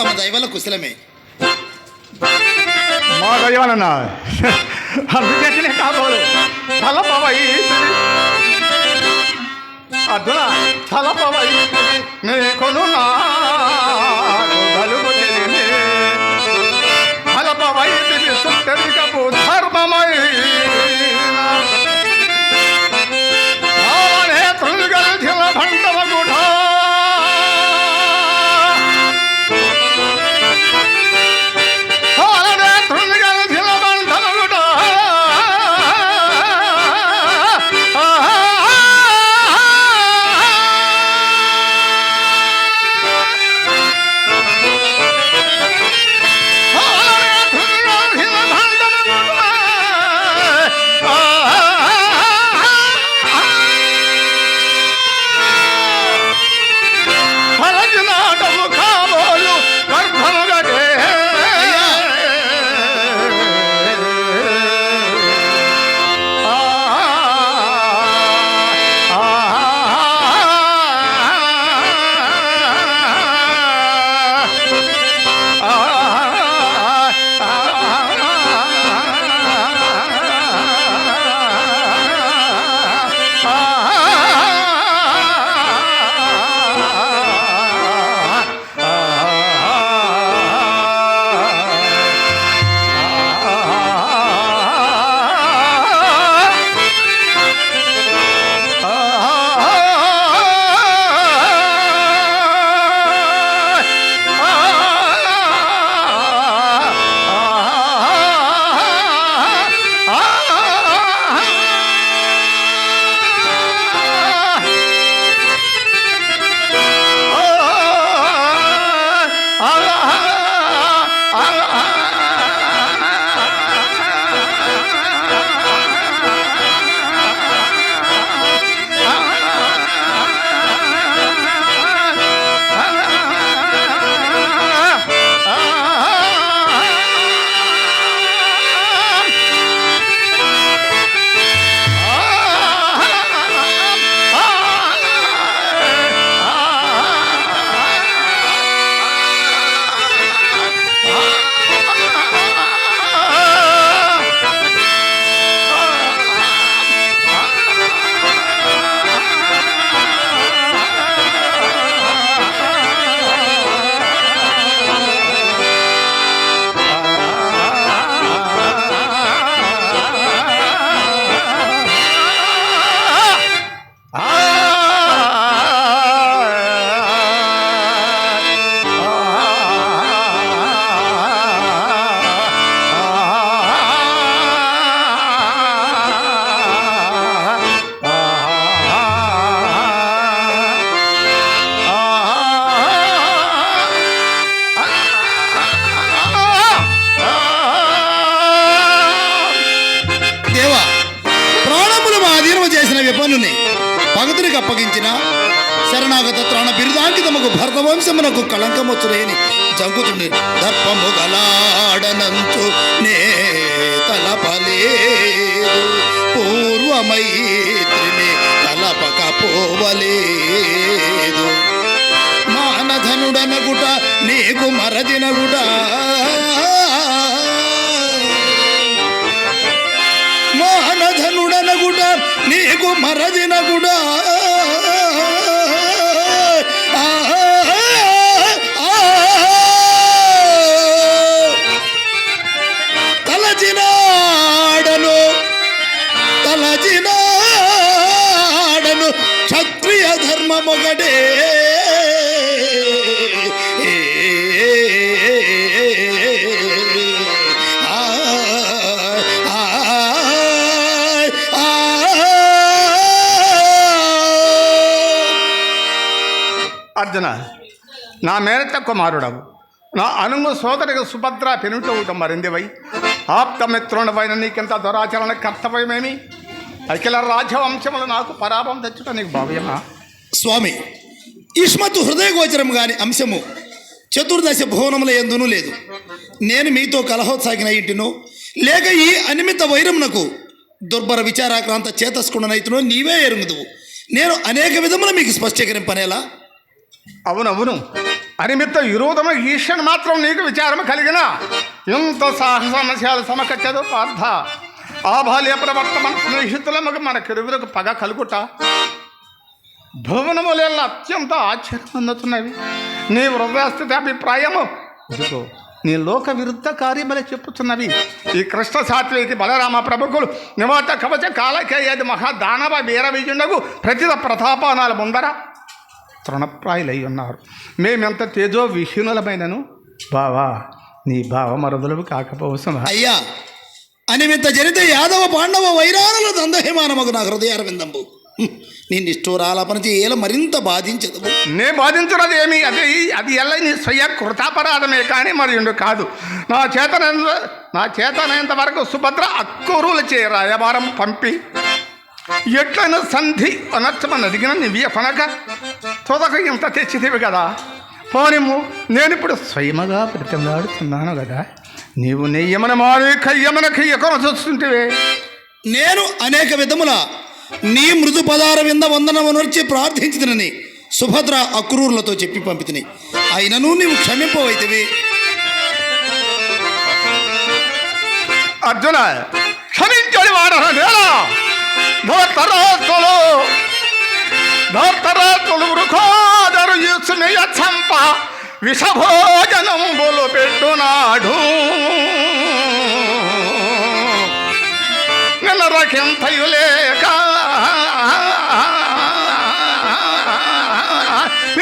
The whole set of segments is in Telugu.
తమ దైవల కుశలమే. మా దైవాలన్న. అందుచేతనే కాబోలు. తలపవై. అర్జున తలపవై. నే కొను గలుగు తెలియని తలపవై దివి జంకుతుండే గలాడనంచు నే తలపలేదు. పూర్వమైత్రిని తలపకపోవలేదు. మానధనుడనగుట నీకు మరదినగుట. మానధనుడనగుట నీకు మరదినగుడా తలచినాడను తలచినాడను క్షత్రియ ధర్మమొగడే. అర్జున నా మేనత్త కుమారుడవు నా అనుమ సోదరికి సుభద్ర పెనుట పెనుటవుట మరిందివై. ఆప్తమిత్రుడవైన నీకింత దురాచరణ కర్తవ్యమేమి? అఖిల రాజ్యవంశములు నాకు పరాభం తెచ్చుట నీకు భావ్యమా? స్వామి ఇష్మతు హృదయగోచరం గాని అంశము చతుర్దశ భువనముల ఎందునూ లేదు. నేను మీతో కలహోత్సాగిన ఇంటిను లేక ఈ అనిమిత వైరమునకు దుర్భర విచారాక్రాంత చేతస్కుడనైతునో నీవే ఎరుగుదువు. నేను అనేక విధముల మీకు స్పష్టీకరింపనేలా? అవునవును. అనిమిత్త విరోధము ఈశ్వరుని మాత్రం నీకు విచారం కలిగిన ఇంత సాహస సమస్యలు సమకట్టేదో పార్థ. ఆ బాల్య ప్రవర్తన స్నేహితులకు మన కిరువులకు పగ కలుగుట. భువనములలో అత్యంత ఆశ్చర్యం అందుతున్నవి నీ హృదయస్థితి అభిప్రాయము. ఇదిగో నీ లోక విరుద్ధ కార్యములే చెప్పుతున్నవి. ఈ కృష్ణ సాత్వికి బలరామ ప్రభుకులు నివాత కవచ కాలకేయది మహాదానవ వీర విజుండగు ప్రతిద ప్రతాపానాల ముందర తృణప్రాయులై ఉన్నారు. మేమెంత తేజో విహీనులమైనను? బావా నీ భావ మరదులవు కాకపోవసమా? అయ్యా అనిమిత్త జరిత యాదవ పాండవ వైరానుల దందహిమానమగు నా హృదయారవిందంబు. నీ నిష్ఠూరాలపనచి ఏల మరింత బాధించదు నే బాధించున్నది ఏమి? అది అది ఎల్ల నీ స్వయ కృతాపరాధమే కానీ మరి ఉండు కాదు. నా చేతనంత నా చేతనంత వరకు సుభద్ర అక్కూరులు చే రాయబారం పంపి ఎట్లైనా సంధి అనర్థమని అడిగిన నివ్య కొనక తొదక ఇంత తెచ్చితివి కదా. పోనిము నేను ఇప్పుడు స్వయముగా ప్రతిమాడుతున్నాను కదా నీవు నెయ్యమన మారి కయ్యమన కయ్యకొని చూస్తుంటివే నేను అనేక విధముల నీ మృదు పదార వింద వందనమునర్చి ప్రార్థించుదనని సుభద్ర అక్రూరులతో చెప్పి పంపితిని. అయినను నీవు క్షమింపవైతివి. అర్జున క్షమించడి వాడరా ధోతరాతులు ధోతరాతులు వృకోదరు యూసునియ చంప విషభోజనంబులు పెట్టునాడు. నిన్న రకింతయు లేక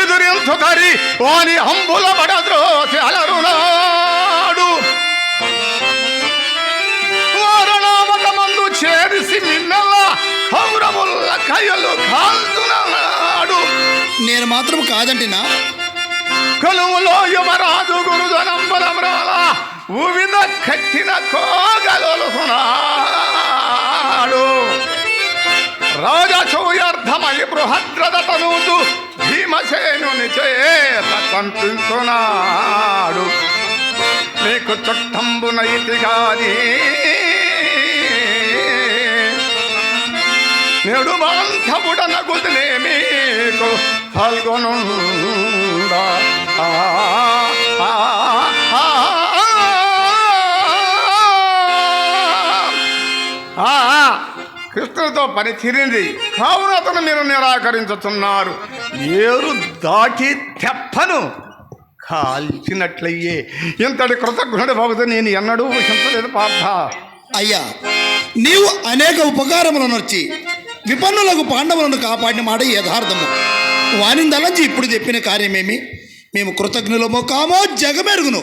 ఎదురించు తరి వాని అంబుల పడద్రోసి అలరునాడు నేను మాత్రం కాదంటినా? కొలువులో యువరాజు గురుజనంబలమ్రాల ఊవిన కట్టిన కోగలొలుసునాడు రాజసూయర్థమై బృహద్రథ తనూతు భీమసేనుని చేత పంపిస్తున్నాడు నీకు చుట్టంబునైతి గాని నేడు బాంధవుడనగుదిలే మీకు. ఫల్గొనుండ. కృష్ణుడితో పని తీరింది. కావున అతను మీరు నిరాకరించుతున్నారు. ఏరు దాటి తెప్పను కాల్చినట్లయ్యే. ఇంతటి కృతజ్ఞుడి భక్తు నేను ఎన్నడూ ఊహించలేదు పార్థ. అయ్యా నీవు అనేక ఉపకారములను వచ్చి విపన్నులకు పాండవులను కాపాడిన మాట యథార్థము. వానిందలంచి ఇప్పుడు చెప్పిన కార్యమేమి? మేము కృతజ్ఞులమో కామో జగమెరుగును.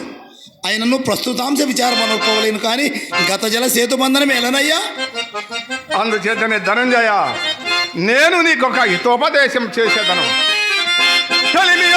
ఆయనను ప్రస్తుతాంశ విచారం అనుకోలేను కానీ గత జల సేతుబంధనం ఎలనయ్యా? అందుచేతనే ధనంజయ నేను నీకొక హితోపదేశం చేసేదను. కలిమి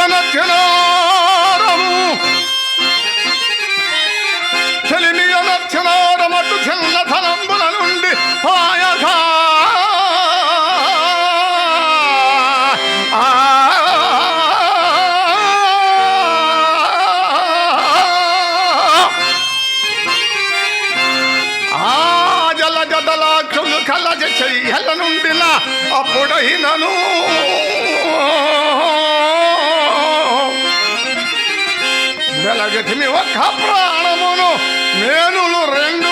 వెలగతిమి ఒక్క ప్రాణమును మేనులు రెండు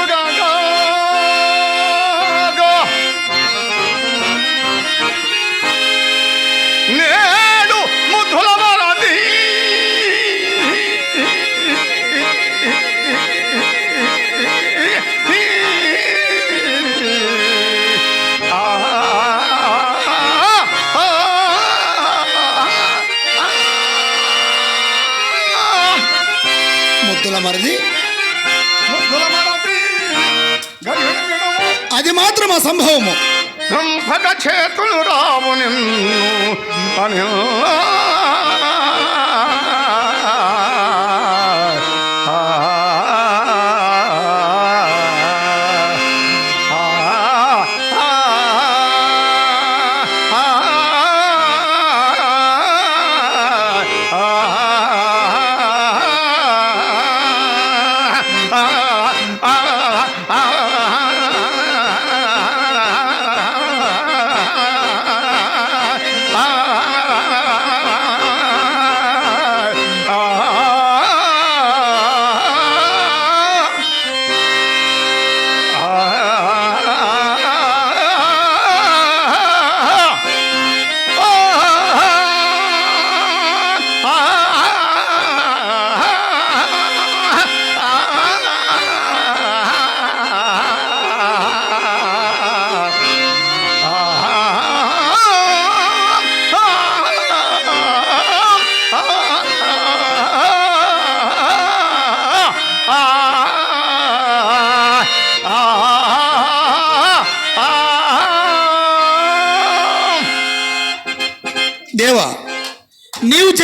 అది మాత్రం అసంభవము దంపక చేతులు రావు నిన్ను అని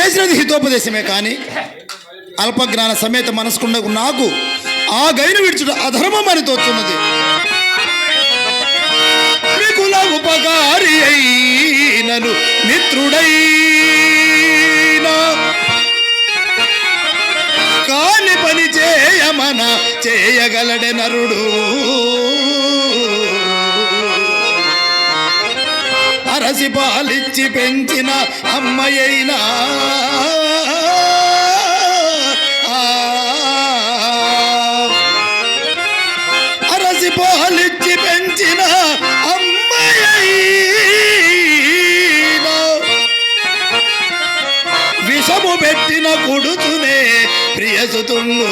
చేసినది హితోపదేశమే కానీ అల్పజ్ఞాన సమేత మనసుకుండకు నాకు ఆ గైను విడుచుట అధర్మం అని తోచున్నది. మిగుల ఉపకారి అయినను మిత్రుడైనా. కాని పని చేయమన చేయగలడే నరుడు అరసి పాలిచ్చి పెంచిన అమ్మయైనా. అరసి పాలిచ్చి పెంచిన అమ్మయైనా. విషము పెట్టిన కొడుతునే ప్రియసుతుండు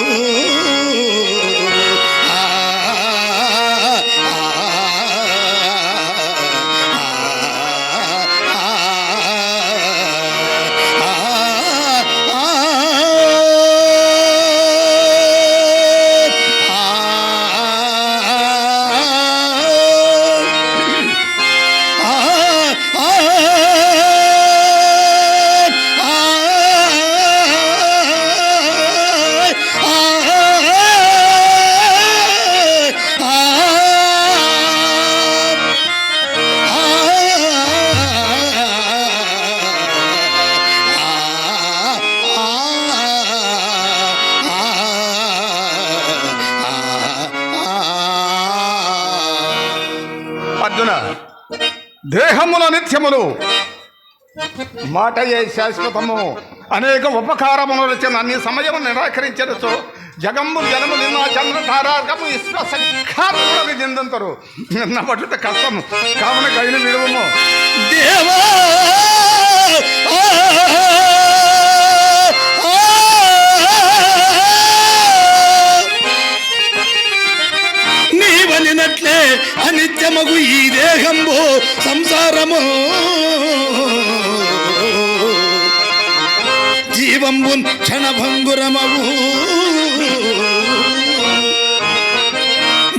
దేహముల నిత్యములు. మాటయే శాశ్వతము. అనేక ఉపకారములు రచన అన్ని సమయము నిరాకరించవచ్చు జగమ్ము జనము నిన్న చంద్ర తారాకము చెందుతారు నిన్న పట్టుట కష్టము. కావున కైలు విడువము దేవా! నీవనినట్లే అనిత్యమగు ఈ దేహంబు. సంసారము జీవంబు క్షణభంగురమవు.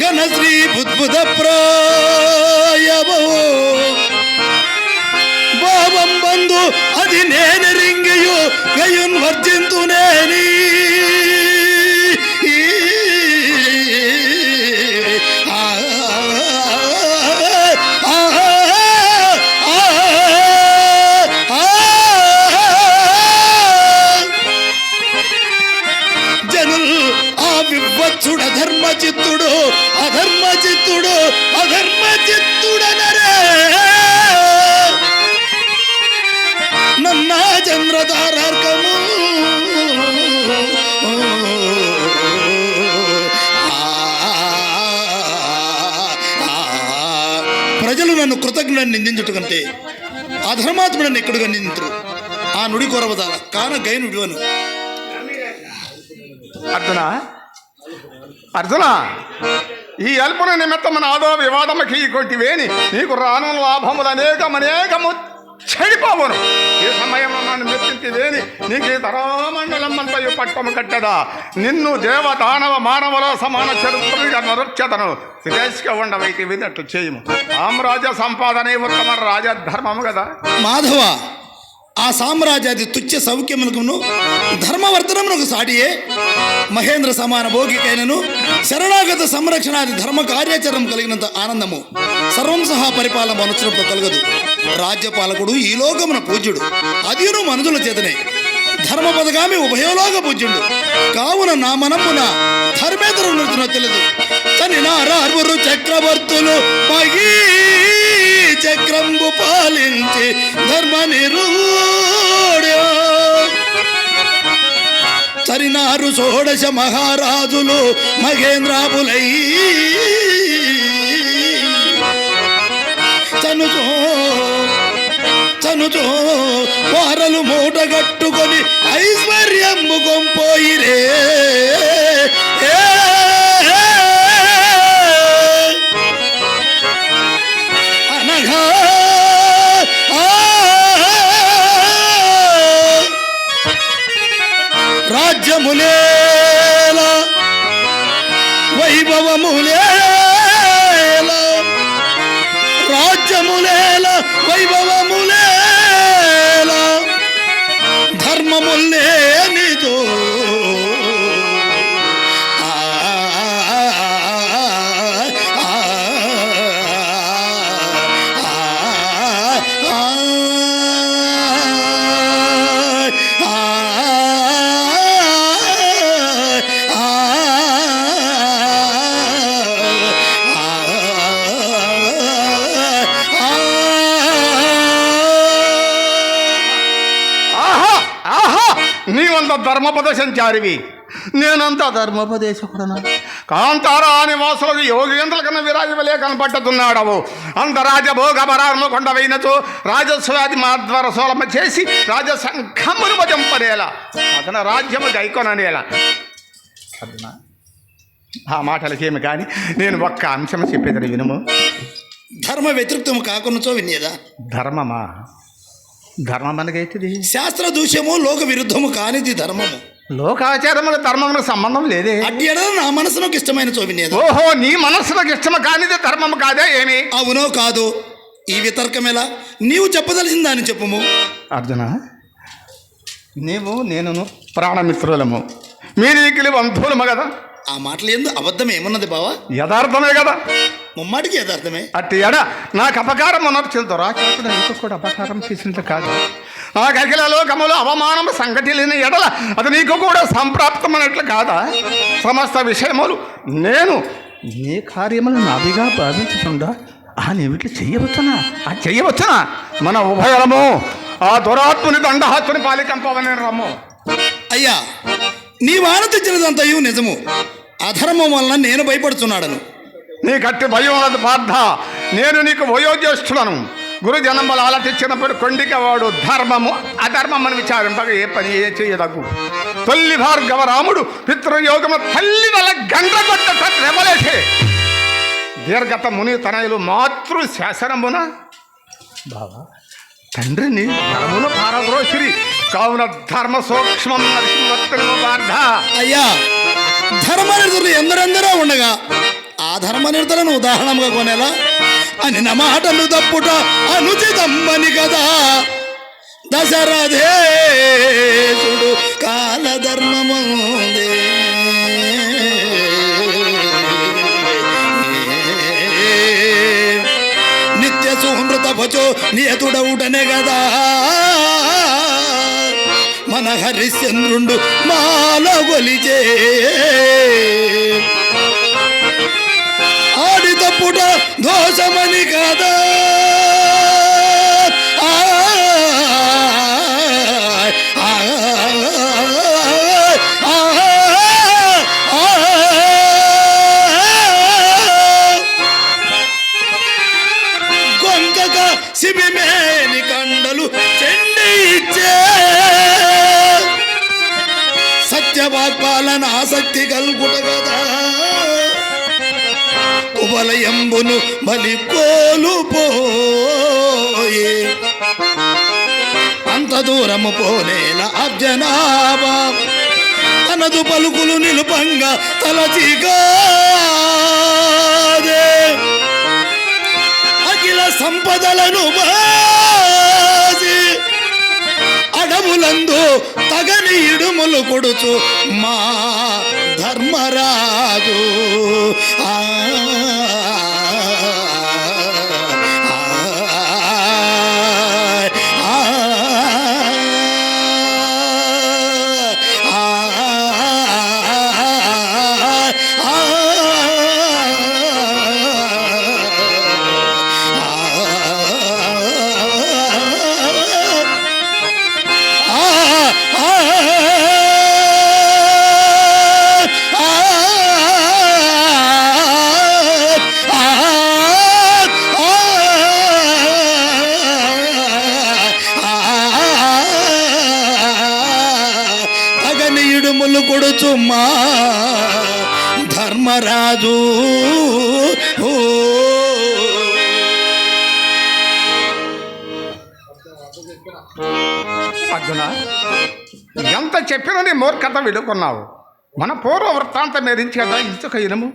ఘనశ్రీ బుద్భుత ప్రాయవో భావం బంధు అది నేను రింగియు గయున్ వర్జింతు అధర్మ చిత్తుడు అధర్మ చిత్తుడనరే నన్నా చంద్రతారార్కము ప్రజలు నన్ను కృతజ్ఞులను నిందించుట కంటే అధర్మాత్ముడని ఎక్కడుగా నిందించరు? ఆ నుడి కొరవదాల. కాన గైను విడువను అర్థనా అర్జున ఈ అల్పున నిమిత్తం నాదో వివాదముఖి కొట్టివేని నీకు రాను లాభములు అనేకం అనేకము చెడిపోవును. ఈ సమయంలో నన్ను మెచ్చింటివేని నీకు ఈ తరామండలం అంతయు పట్టము కట్టదా నిన్ను దేవ దానవ మానవుల సమాన చరిత్రగా నరుచ్చతను శ్రేష్గా ఉండవైతే వినట్లు చేయము. సామ్రాజ్య సంపాదనే ఉత్తమ రాజధర్మము కదా మాధవ ఆ సామ్రాజ్యాది తుచ్చ సౌఖ్యమునకును ధర్మవర్ధనమునకు సాటియే. మహేంద్ర సమాన భోగికైనను శరణాగత సంరక్షణాది ధర్మ కార్యాచరణం కలిగినంత ఆనందము సర్వం సహా పరిపాలన మనుషులతో కలగదు. రాజ్యపాలకుడు ఈ లోకమున పూజ్యుడు అదియును మనుజుల చేతనే. ధర్మ పదగామి ఉభయలోక పూజ్యుడు కావున నా మనమున ధర్మేతర నృత్యున తెలియదు తని నారార్వురు చక్రవర్తులు మగీ చక్రంబు పాలించి ధర్మ నిరు సరినారు షోడశ మహారాజులు మహేంద్రాపులై. చనుచో చనుచో వారలు మూటగట్టుకొని ముఖం పోయిరే రాజ్యములేలా వైభవములేలా రాజ్యములేలా వైభవములేలా ధర్మములే నీదో ధర్మ ధర్మోపదేశంచారివి నేనంతా ధర్మోపదేశకుడను? కాంతారా నివాసులకు యోగేంద్రుల కన్నా విరాజవలే కనపట్టుతున్నాడవు అంత రాజభోగ పరారము కొండవైనచో రాజస్వాది మాధ్వర సోలమ చేసి రాజసంఖమును భజంపనేలా. అతన రాజ్యము గైకొననేలా. ఆ మాటలకేమి కానీ నేను ఒక్క అంశం చెప్పేది వినుము. ధర్మ వ్యతిరిక్తము కాకున్నచో వినేదా ధర్మమా? ధర్మం అనగైతుంది శాస్త్ర దూష్యము లోక విరుద్ధము కానిది ధర్మము. లోకాచారముల ధర్మములకు సంబంధం లేదే. ఎడల నా మనసునకు ఇష్టమైన చో వినేదా ఓహో నీ మనస్సులకు ఇష్టము కానిది ధర్మము కాదే ఏమి? అవునో కాదో? ఈ వితర్కం ఎలా? నీవు చెప్పదలసిన దాన్ని చెప్పుము. అర్జున నీవు నేనును ప్రాణమిత్రులము. మీరీకిలి బంధువులము కదా? ఆ మాటలు ఎందు అబద్ధం ఏమున్నది బావా? యథార్థమే కదా? ముమ్మాటికి యథార్థమే అట్టి ఎడ నాకు అపకారం దురాచారుడు నీకు కూడా అపకారం చేసినట్టు కాదు. నాకు అఖిల లోకములు అవమానం సంగతి లేని ఎడల అది నీకు కూడా సంప్రాప్తమైనట్లు కాదా? సమస్త విషయములు నేను నీ కార్యములు నావిగా భావించుతుండా ఆ నీవిట్లు చెయ్యవచ్చునా ఆ చెయ్యవచ్చునా మన ఉభయలము ఆ దురాత్ముని దండహత్తుని పాలికంపవని రమ్ము. అయ్యా నీ వాన తెచ్చినదంతయు నిజము. అధర్మం వలన నేను భయపడుతున్నాడను నీకట్టి భయం ఉన్నది పార్థ నేను నీకు వయోజ్యేష్ఠులను గురు జనంబలు ఆలటించినప్పుడు కొండిక వాడు ధర్మము అధర్మం అని విచారింపక ఏ పని ఏ చేయదగు. తొల్లి భార్గవ రాముడు పితృయోగము తల్లి వల్ల గండ్రగొట్ట రెమలేసే దీర్ఘత ముని తనయులు మాతృ శాసనమున. బావా తండ్రిని ధర్మును పారద్రోసిరి. కావున ధర్మ సూక్ష్మం నరసింహత్తులు అయ్యా ధర్మ ఎందరెందరో ఉండగా ఆధర్మ ధర్మనిరతులను ఉదాహరణగా కొనేలా? అని నా మాటలు తప్పుట అనుచితమ్మని కదా. దశరథేశుడు కాలధర్మముందే నిత్య సుహృత భచో నియతుడవుటనే కదా. మన హరిశ్చంద్రుండు మాల గొలిచే. ఆడి తప్పుట దోషమని కాదా? ఆ, ఆ, కండలు చెండి ఇచ్చే సత్యవాగ్పాలన ఆసక్తి కలుగుట కదా. ఉబలయంబును బలి కోలుపోయే అంత దూరము పోలేల అర్జనాభా. తనదు పలుకులు నిలుపంగా తలచిగాదే అఖిల సంపదలను బాసి అడవులందు తగని ఇడుములు కొడుచు మా ధర్మరాజు. ఆ, ఇడుములు కొడుచుమ్మా ధర్మరాజు అర్జున ఎంత చెప్పినా నీ మూర్ఖత విడుకున్నావు. మన పూర్వ వృత్తాంతం మేరించి కదా ఇసుక ఇనము.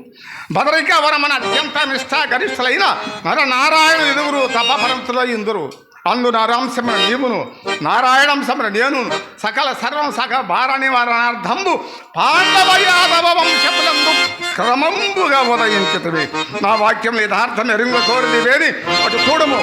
బదరిక వరమన అత్యంత నిష్ఠ గరిష్ఠులైన నర నారాయణ ఇరువురు తపపరంతుల ఇందురు. అందు నరాంశమున నీవును నారాయణంశమున నేను సకల సర్వం సక భార నివారణార్థంబు పాండవ యాదవ వంశములందు క్రమంబుగా ఉదయించుతుంది నా వాక్యం యథార్థం ఎరుంగ కోరిది వేని అటు చూడము.